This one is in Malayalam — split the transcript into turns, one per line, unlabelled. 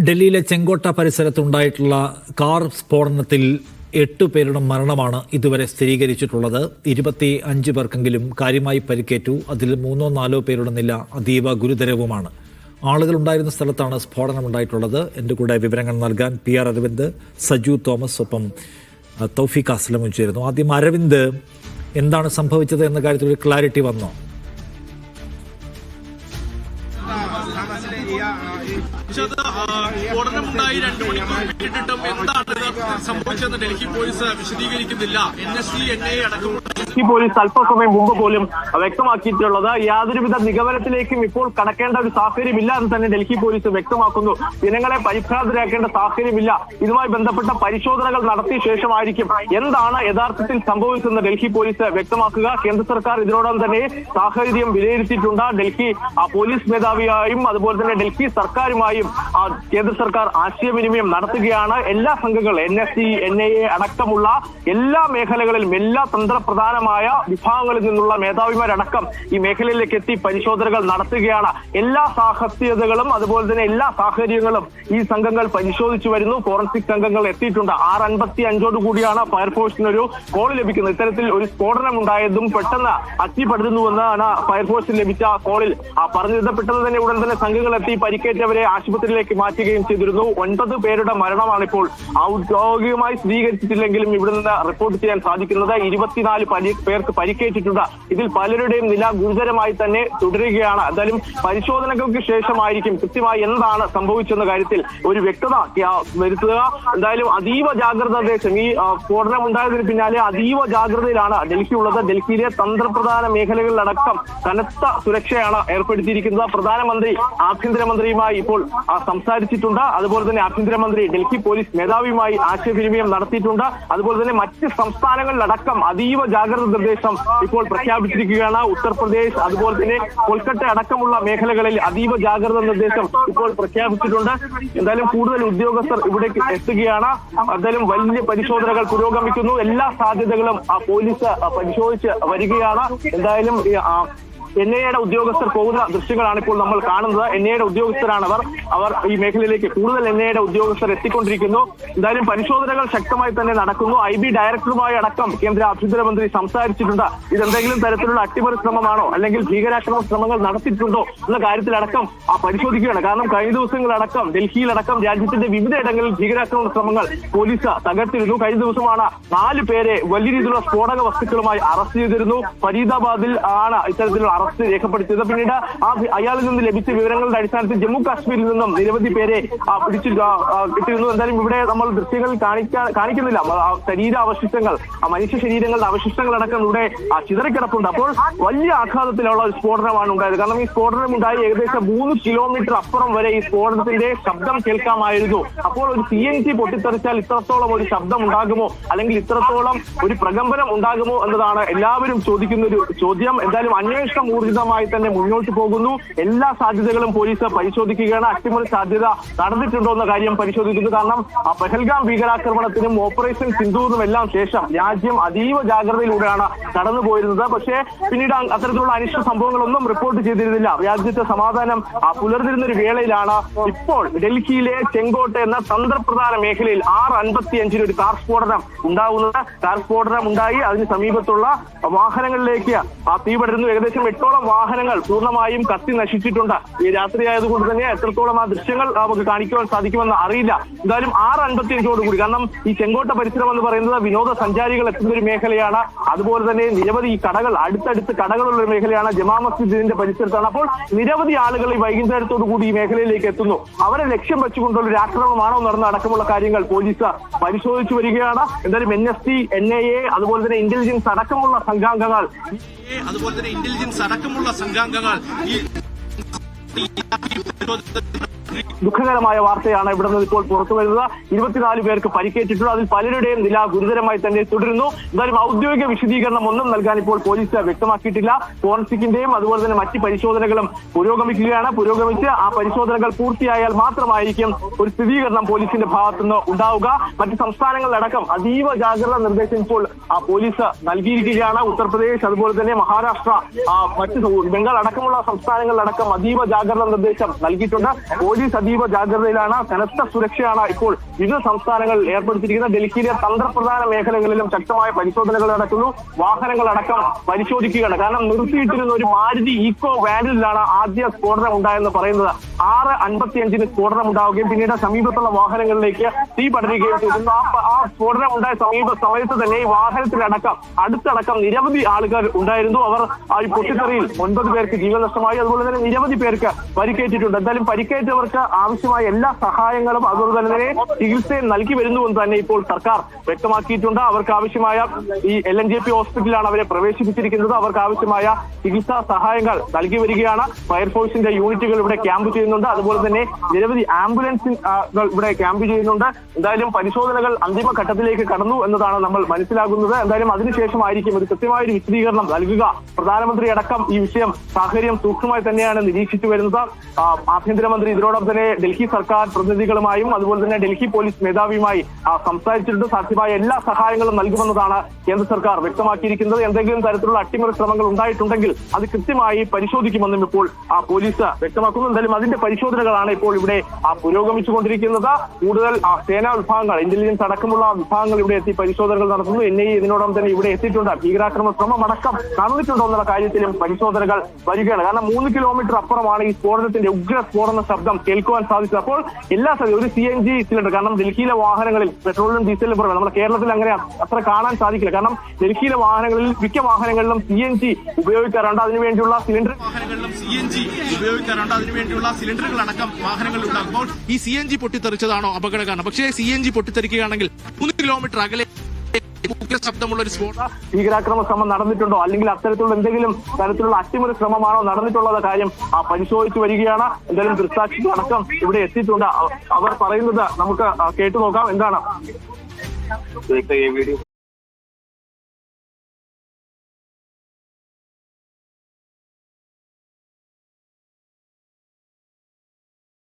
ഡൽഹിയിലെ ചെങ്കോട്ട പരിസരത്തുണ്ടായിട്ടുള്ള കാർ സ്ഫോടനത്തിൽ എട്ട് പേരുടെ മരണമാണ് ഇതുവരെ സ്ഥിരീകരിച്ചിട്ടുള്ളത്. ഇരുപത്തി അഞ്ച് പേർക്കെങ്കിലും കാര്യമായി പരിക്കേറ്റു. അതിൽ മൂന്നോ നാലോ പേരുടെ നില അതീവ ഗുരുതരവുമാണ്. ആളുകൾ ഉണ്ടായിരുന്ന സ്ഥലത്താണ് സ്ഫോടനം ഉണ്ടായിട്ടുള്ളത് എന്റെ കൂടെ വിവരങ്ങൾ നൽകാൻ P R Aravind Saju Thomas ഒപ്പം തൗഫിഖ് അസ്ലമും ചേരുന്നു. ആദ്യം അരവിന്ദ് എന്താണ് സംഭവിച്ചത് എന്ന കാര്യത്തിൽ ഒരു ക്ലാരിറ്റി വന്നോ?
സ്ഫോടനമുണ്ടായി രണ്ടു മണിക്കൂർ പിന്നിട്ടിട്ടും എന്താണ് ഇത് സംഭവിച്ചതെന്ന് ഡൽഹി പോലീസ് വിശദീകരിക്കുന്നില്ല. N S C N I അടക്കമുള്ള
ഡൽഹി പോലീസ് അല്പസമയം മുമ്പ് പോലും വ്യക്തമാക്കിയിട്ടുള്ളത്. യാതൊരുവിധ നിഗമനത്തിലേക്കും ഇപ്പോൾ കടക്കേണ്ട ഒരു സാഹചര്യമില്ല എന്ന് തന്നെ ഡൽഹി പോലീസ് വ്യക്തമാക്കുന്നു. ജനങ്ങളെ പരിഭ്രാന്തരാക്കേണ്ട സാഹചര്യമില്ല. ഇതുമായി ബന്ധപ്പെട്ട പരിശോധനകൾ നടത്തിയ ശേഷമായിരിക്കും എന്താണ് യഥാർത്ഥത്തിൽ സംഭവിച്ചതെന്ന് ഡൽഹി പോലീസ് വ്യക്തമാക്കുക. കേന്ദ്ര സർക്കാർ ഇതിനോടകം തന്നെ സാഹചര്യം വിലയിരുത്തിയിട്ടുണ്ട്. ഡൽഹി പോലീസ് മേധാവിയായും അതുപോലെ തന്നെ ഡൽഹി സർക്കാരുമായും കേന്ദ്ര സർക്കാർ ആശയവിനിമയം നടത്തുകയാണ്. എല്ലാ സംഘങ്ങൾ N S C N I A അടക്കമുള്ള എല്ലാ മേഖലകളിലും എല്ലാ തന്ത്രപ്രധാനമായ വിഭാഗങ്ങളിൽ നിന്നുള്ള മേധാവിമാരടക്കം ഈ മേഖലയിലേക്ക് എത്തി പരിശോധനകൾ നടത്തുകയാണ്. എല്ലാ സാഹസ്യതകളും അതുപോലെ തന്നെ എല്ലാ സാഹചര്യങ്ങളും ഈ സംഘങ്ങൾ പരിശോധിച്ചു വരുന്നു. ഫോറൻസിക് സംഘങ്ങൾ എത്തിയിട്ടുണ്ട്. ആറ് അൻപത്തി അഞ്ചോട് കൂടിയാണ് ഫയർഫോഴ്സിന് ഒരു കോൾ ലഭിക്കുന്നത്. ഇത്തരത്തിൽ ഒരു സ്ഫോടനം ഉണ്ടായതും പെട്ടെന്ന് അത്തിപ്പെടുത്തുന്നുവെന്നാണ് ഫയർഫോഴ്സിന് ലഭിച്ച കോളിൽ. ആ പറഞ്ഞു പെട്ടെന്ന് തന്നെ ഉടൻ തന്നെ സംഘങ്ങൾ എത്തി പരിക്കേറ്റവരെ ആശുപത്രിയിലേക്ക് മാറ്റുകയും ചെയ്തിരുന്നു. ഒൻപത് പേരുടെ മരണമാണ് ഇപ്പോൾ ഔദ്യോഗികമായി സ്ഥിരീകരിച്ചിട്ടില്ലെങ്കിലും ഇവിടെ നിന്ന് റിപ്പോർട്ട് ചെയ്യാൻ സാധിക്കുന്നത്. ഇരുപത്തിനാല് പരി- പേർക്ക് പരിക്കേറ്റിട്ടുണ്ട്. ഇതിൽ പലരുടെയും നില ഗുരുതരമായി തന്നെ തുടരുകയാണ്. എന്തായാലും പരിശോധനകൾക്ക് ശേഷമായിരിക്കും കൃത്യമായി എന്താണ് സംഭവിച്ചെന്ന കാര്യത്തിൽ ഒരു വ്യക്തത വരുത്തുക. എന്തായാലും അതീവ ജാഗ്രത നിർദ്ദേശം ഈ സ്ഫോടനം ഉണ്ടായതിന് പിന്നാലെ അതീവ ജാഗ്രതയിലാണ് ഡൽഹി ഉള്ളത് ഡൽഹിയിലെ തന്ത്രപ്രധാന മേഖലകളിലടക്കം കനത്ത സുരക്ഷയാണ് ഏർപ്പെടുത്തിയിരിക്കുന്നത്. പ്രധാനമന്ത്രി ആഭ്യന്തരമന്ത്രിയുമായി ഇപ്പോൾ സംസാരിച്ചിട്ടുണ്ട്. അതുപോലെ തന്നെ ആഭ്യന്തരമന്ത്രി ഡൽഹി പോലീസ് മേധാവിയുമായി ആശയവിനിമയം നടത്തിയിട്ടുണ്ട്. അതുപോലെ തന്നെ മറ്റ് സംസ്ഥാനങ്ങളിലടക്കം അതീവ ജാഗ്രത നിർദ്ദേശം ഇപ്പോൾ പ്രഖ്യാപിച്ചിരിക്കുകയാണ്. ഉത്തർപ്രദേശ് അതുപോലെ തന്നെ കൊൽക്കത്ത അടക്കമുള്ള മേഖലകളിൽ അതീവ ജാഗ്രത നിർദ്ദേശം ഇപ്പോൾ പ്രഖ്യാപിച്ചിട്ടുണ്ട്. എന്തായാലും കൂടുതൽ ഉദ്യോഗസ്ഥർ ഇവിടേക്ക് എത്തുകയാണ്. എന്തായാലും വലിയ പരിശോധനകൾ പുരോഗമിക്കുന്നു. എല്ലാ സാധ്യതകളും ആ പോലീസ് പരിശോധിച്ച് വരികയാണ്. എന്തായാലും എൻ ഐയുടെ ഉദ്യോഗസ്ഥർ പോകുന്ന ദൃശ്യങ്ങളാണ് ഇപ്പോൾ നമ്മൾ കാണുന്നത്. എൻ ഐയുടെ ഉദ്യോഗസ്ഥരാണ് അവർ അവർ ഈ മേഖലയിലേക്ക് കൂടുതൽ എൻ ഐയുടെ ഉദ്യോഗസ്ഥർ എത്തിക്കൊണ്ടിരിക്കുന്നു. എന്തായാലും പരിശോധനകൾ ശക്തമായി തന്നെ നടക്കുന്നു. ഐ ബി ഡയറക്ടറുമായി അടക്കം കേന്ദ്ര ആഭ്യന്തരമന്ത്രി സംസാരിച്ചിട്ടുണ്ട്. ഇതെന്തെങ്കിലും തരത്തിലുള്ള അട്ടിമറി ശ്രമമാണോ അല്ലെങ്കിൽ ഭീകരാക്രമണ ശ്രമങ്ങൾ നടത്തിയിട്ടുണ്ടോ എന്ന കാര്യത്തിലടക്കം ആ പരിശോധിക്കുകയാണ്. കാരണം കഴിഞ്ഞ ദിവസങ്ങളടക്കം ഡൽഹിയിലടക്കം രാജ്യത്തിന്റെ വിവിധ ഇടങ്ങളിൽ ഭീകരാക്രമണ ശ്രമങ്ങൾ പോലീസ് തകർത്തിരുന്നു. കഴിഞ്ഞ ദിവസമാണ് നാല് പേരെ വലിയ രീതിയിലുള്ള സ്ഫോടക വസ്തുക്കളുമായി അറസ്റ്റ് ചെയ്തിരുന്നു. ഫരീദാബാദിൽ ആണ് ഇത്തരത്തിലുള്ള അറസ്റ്റ് രേഖപ്പെടുത്തിയത്. പിന്നീട് ആ അയാളിൽ നിന്ന് ലഭിച്ച വിവരങ്ങളുടെ അടിസ്ഥാനത്തിൽ ജമ്മു കാശ്മീരിൽ നിന്നും നിരവധി പേരെ പിടിച്ചു കിട്ടിയിരുന്നു. എന്തായാലും ഇവിടെ നമ്മൾ ദൃശ്യങ്ങൾ കാണിക്കാൻ കാണിക്കുന്നില്ല. ശരീര അവശിഷ്ടങ്ങൾ മനുഷ്യ ശരീരങ്ങളുടെ അവശിഷ്ടങ്ങൾ അടക്കം ഇവിടെ ചിതറിക്കിടപ്പുണ്ട്. അപ്പോൾ വലിയ ആഘാതത്തിലുള്ള ഒരു സ്ഫോടനമാണ് ഉണ്ടായത്. കാരണം ഈ സ്ഫോടനം ഉണ്ടായി ഏകദേശം മൂന്ന് കിലോമീറ്റർ അപ്പുറം വരെ ഈ സ്ഫോടനത്തിന്റെ ശബ്ദം കേൾക്കാമായിരുന്നു. അപ്പോൾ ഒരു സി എൻ ജി പൊട്ടിത്തെറിച്ചാൽ ഇത്രത്തോളം ഒരു ശബ്ദം ഉണ്ടാകുമോ? അല്ലെങ്കിൽ ഇത്രത്തോളം ഒരു പ്രകമ്പനം ഉണ്ടാകുമോ എന്നതാണ് എല്ലാവരും ചോദിക്കുന്ന ഒരു ചോദ്യം. എന്തായാലും അന്വേഷണം ഊർജിതമായി തന്നെ മുന്നോട്ട് പോകുന്നു. എല്ലാ സാധ്യതകളും പോലീസ് പരിശോധിക്കുകയാണ്. അട്ടിമറി സാധ്യത നടന്നിട്ടുണ്ടോ എന്ന കാര്യം പരിശോധിക്കുന്നു. കാരണം പെഹൽഗാം ഭീകരാക്രമണത്തിനും ഓപ്പറേഷൻ സിന്ധുവിനും എല്ലാം ശേഷം രാജ്യം അതീവ ജാഗ്രതയിലൂടെയാണ് കടന്നുപോയിരുന്നത് പക്ഷേ പിന്നീട് അത്തരത്തിലുള്ള അനിഷ്ട സംഭവങ്ങളൊന്നും റിപ്പോർട്ട് ചെയ്തിരുന്നില്ല. രാജ്യത്തെ സമാധാനം പുലർന്നിരുന്ന ഒരു വേളയിലാണ് ഇപ്പോൾ ഡൽഹിയിലെ ചെങ്കോട്ട എന്ന തന്ത്രപ്രധാന മേഖലയിൽ ആറ് അൻപത്തി അഞ്ചിന് ഒരു കാർ സ്ഫോടനം ഉണ്ടാവുന്നത്. കാർ സ്ഫോടനം ഉണ്ടായി. അതിന് സമീപത്തുള്ള വാഹനങ്ങളിലേക്ക് ആ ഏകദേശം പടരുന്നു എട്ടോളം വാഹനങ്ങൾ പൂർണമായും കത്തി നശിച്ചിട്ടുണ്ട്? ഈ രാത്രിയായതുകൊണ്ട് തന്നെ എത്രത്തോളം ആ ദൃശ്യങ്ങൾ നമുക്ക് കാണിക്കുവാൻ സാധിക്കുമെന്ന് അറിയില്ല. എന്തായാലും ആറ് അൻപത്തി അഞ്ചോട് കൂടി. കാരണം ഈ ചെങ്കോട്ട പരിസരം എന്ന് പറയുന്നത് വിനോദസഞ്ചാരികൾ എത്തുന്ന ഒരു മേഖലയാണ്. അതുപോലെ തന്നെ നിരവധി ഈ കടകൾ അടുത്തടുത്ത് കടകളുള്ള ഒരു മേഖലയാണ് ജമാ മസ്ജിദിന്റെ പരിസരത്താണ്. അപ്പോൾ നിരവധി ആളുകൾ ഈ വൈകുന്നേരത്തോടു കൂടി ഈ മേഖലയിലേക്ക് എത്തുന്നു. അവരെ ലക്ഷ്യം വെച്ചുകൊണ്ടുള്ള ഒരു ആക്രമണമാണോ നടന്ന അടക്കമുള്ള കാര്യങ്ങൾ പോലീസ് പരിശോധിച്ചു വരികയാണ്. എന്തായാലും N S T N I A അതുപോലെ തന്നെ ഇന്റലിജൻസ് അടക്കമുള്ള സംഘാംഗങ്ങൾ
അതുപോലെ തന്നെ ഇന്റലിജൻസ് അടക്കമുള്ള സംഘാംഗങ്ങൾ ഈ ഈ
ദുഃഖകരമായ വാർത്തയാണ് ഇവിടെ നിന്ന് ഇപ്പോൾ പുറത്തു വരുന്നത്. ഇരുപത്തിനാല് പേർക്ക് പരിക്കേറ്റിട്ടുണ്ട്. അതിൽ പലരുടെയും നില ഗുരുതരമായി തന്നെ തുടരുന്നു. എന്തായാലും ഔദ്യോഗിക വിശദീകരണം ഒന്നും നൽകാൻ ഇപ്പോൾ പോലീസ് വ്യക്തമാക്കിയിട്ടില്ല. ഫോറൻസിക്കിന്റെയും അതുപോലെ തന്നെ മറ്റ് പരിശോധനകളും പുരോഗമിക്കുകയാണ്. പുരോഗമിച്ച് ആ പരിശോധനകൾ പൂർത്തിയായാൽ മാത്രമായിരിക്കും ഒരു സ്ഥിരീകരണം പോലീസിന്റെ ഭാഗത്തുനിന്ന് ഉണ്ടാവുക. മറ്റ് സംസ്ഥാനങ്ങളിലടക്കം അതീവ ജാഗ്രത നിർദ്ദേശം ഇപ്പോൾ പോലീസ് നൽകിയിരിക്കുകയാണ്. ഉത്തർപ്രദേശ് അതുപോലെ തന്നെ മഹാരാഷ്ട്ര മറ്റ് ബംഗാൾ അടക്കമുള്ള സംസ്ഥാനങ്ങളിലടക്കം അതീവ ജാഗ്രത നിർദ്ദേശം നൽകിയിട്ടുണ്ട്. പോലീസ് പോലീസ് അതീവ ജാഗ്രതയിലാണ് കനത്ത സുരക്ഷയാണ് ഇപ്പോൾ വിവിധ സംസ്ഥാനങ്ങളിൽ ഏർപ്പെടുത്തിയിരിക്കുന്നത്. ഡൽഹിയിലെ തന്ത്രപ്രധാന മേഖലകളിലും ശക്തമായ പരിശോധനകൾ നടക്കുന്നു. വാഹനങ്ങൾ അടക്കം പരിശോധിക്കുകയാണ്. കാരണം നിർത്തിയിട്ടിരുന്ന ഒരു മാരുതി ഈക്കോ വാനിലാണ് ആദ്യ സ്ഫോടനം ഉണ്ടായെന്ന് പറയുന്നത്. ആറ് അൻപത്തിയഞ്ചിന് സ്ഫോടനം ഉണ്ടാവുകയും പിന്നീട് സമീപത്തുള്ള വാഹനങ്ങളിലേക്ക് തീ പടരുകയും ചെയ്തിരുന്നു ആ സ്ഫോടനം ഉണ്ടായ സമീപ സമയത്ത് തന്നെ ഈ വാഹനത്തിലടക്കം അടുത്തടക്കം നിരവധി ആളുകൾ ഉണ്ടായിരുന്നു. അവർ ഈ പൊട്ടിത്തെറിയിൽ ഒൻപത് പേർക്ക് ജീവൻ നഷ്ടമായി. അതുപോലെ തന്നെ നിരവധി പേർക്ക് പരിക്കേറ്റിട്ടുണ്ട്. എന്തായാലും പരിക്കേറ്റവർക്ക് ആവശ്യമായ എല്ലാ സഹായങ്ങളും അതുപോലെ തന്നെ ചികിത്സയും നൽകി വരുന്നുവെന്ന് തന്നെ ഇപ്പോൾ സർക്കാർ വ്യക്തമാക്കിയിട്ടുണ്ട്. അവർക്ക് ആവശ്യമായ ഈ എൽ എൻ ജെ പി ഹോസ്പിറ്റലിലാണ് അവരെ പ്രവേശിപ്പിച്ചിരിക്കുന്നത്. അവർക്ക് ആവശ്യമായ ചികിത്സാ സഹായങ്ങൾ നൽകി വരികയാണ്. ഫയർഫോഴ്സിന്റെ യൂണിറ്റുകൾ ഇവിടെ ക്യാമ്പ് ചെയ്യുന്നുണ്ട്. അതുപോലെ തന്നെ നിരവധി ആംബുലൻസ് ഇവിടെ ക്യാമ്പ് ചെയ്യുന്നുണ്ട്. എന്തായാലും പരിശോധനകൾ അന്തിമ ഘട്ടത്തിലേക്ക് കടന്നു എന്നതാണ് നമ്മൾ മനസ്സിലാകുന്നത്. എന്തായാലും അതിനുശേഷമായിരിക്കും ഒരു കൃത്യമായ ഒരു വിശദീകരണം നൽകുക. പ്രധാനമന്ത്രി അടക്കം ഈ വിഷയം സാഹചര്യം സൂക്ഷ്മമായി തന്നെയാണ് നിരീക്ഷിച്ചു വരുന്നത്. ആഭ്യന്തരമന്ത്രി ഇതിനോടൊപ്പം തന്നെ ഡൽഹി സർക്കാർ പ്രതിനിധികളുമായും അതുപോലെ തന്നെ ഡൽഹി പോലീസ് മേധാവിയുമായി സംസാരിച്ചിട്ടുണ്ട്. സാധ്യമായ എല്ലാ സഹായങ്ങളും നൽകുമെന്നതാണ് കേന്ദ്ര സർക്കാർ വ്യക്തമാക്കിയിരിക്കുന്നത്. എന്തെങ്കിലും തരത്തിലുള്ള അട്ടിമറി ശ്രമങ്ങൾ ഉണ്ടായിട്ടുണ്ടെങ്കിൽ അത് കൃത്യമായി പരിശോധിക്കുമെന്നും ഇപ്പോൾ പോലീസ് വ്യക്തമാക്കുന്നു. എന്തായാലും അതിന്റെ പരിശോധനകളാണ് ഇപ്പോൾ ഇവിടെ പുരോഗമിച്ചുകൊണ്ടിരിക്കുന്നത്. കൂടുതൽ സേനാ വിഭാഗങ്ങൾ ഇന്റലിജൻസ് അടക്കമുള്ള വിഭാഗങ്ങൾ ഇവിടെ എത്തി പരിശോധനകൾ നടത്തുന്നു. എൻ ഐ ഇതിനോടൊപ്പം തന്നെ ഇവിടെ എത്തിയിട്ടുണ്ട്. ഭീകരാക്രമണ ശ്രമം അടക്കം നടന്നിട്ടുണ്ടോ എന്നുള്ള കാര്യത്തിലും പരിശോധനകൾ വരികയാണ്. കാരണം മൂന്ന് കിലോമീറ്റർ അപ്പുറമാണ് ഈ സ്ഫോടനത്തിന്റെ ഉഗ്ര സ്ഫോടന ശബ്ദം കേൾക്കുവാൻ സാധിച്ചത്. അപ്പോൾ എല്ലാ സ്ഥലവും ഒരു സി എൻ ജി സിലിണ്ടർ കാരണം ഡൽഹിയിലെ വാഹനങ്ങളിൽ പെട്രോളിനും ഡീസലിനും പുറമെ നമ്മുടെ കേരളത്തിൽ അങ്ങനെ അത്ര കാണാൻ സാധിക്കില്ല. കാരണം ഡൽഹിയിലെ വാഹനങ്ങളിൽ മിക്ക വാഹനങ്ങളിലും സി എൻ ജി ഉപയോഗിക്കാറുണ്ട്. അതിനുവേണ്ടിയുള്ള സിലിണ്ടർ
വാഹനങ്ങളിലും സി എൻ ജി ഉപയോഗിക്കാറുണ്ട്. അതിനുവേണ്ടിയുള്ള സിലിണ്ടറുകൾ അടക്കം വാഹനങ്ങളിൽ ഉണ്ടാകുമ്പോൾ ഈ സി എൻ ജി പൊട്ടിത്തെറിച്ചതാണോ അപകട കാരണം പക്ഷേ സി എൻ ജി പൊട്ടിത്തെറിക്കുകയാണെങ്കിൽ മൂന്ന് കിലോമീറ്റർ അകലെ ശബ്ദമുള്ള ഒരു
ഭീകരാക്രമ ശ്രമം നടന്നിട്ടുണ്ടോ? അല്ലെങ്കിൽ അത്തരത്തിലുള്ള എന്തെങ്കിലും തരത്തിലുള്ള അട്ടിമറി ശ്രമമാണോ നടന്നിട്ടുള്ളത് കാര്യം ആ പരിശോധിച്ചു വരികയാണ്. എന്തായാലും ദൃക്സാക്ഷി അടക്കം ഇവിടെ എത്തിയിട്ടുണ്ട്. അവർ പറയുന്നത് നമുക്ക് കേട്ടു നോക്കാം എന്താണ്?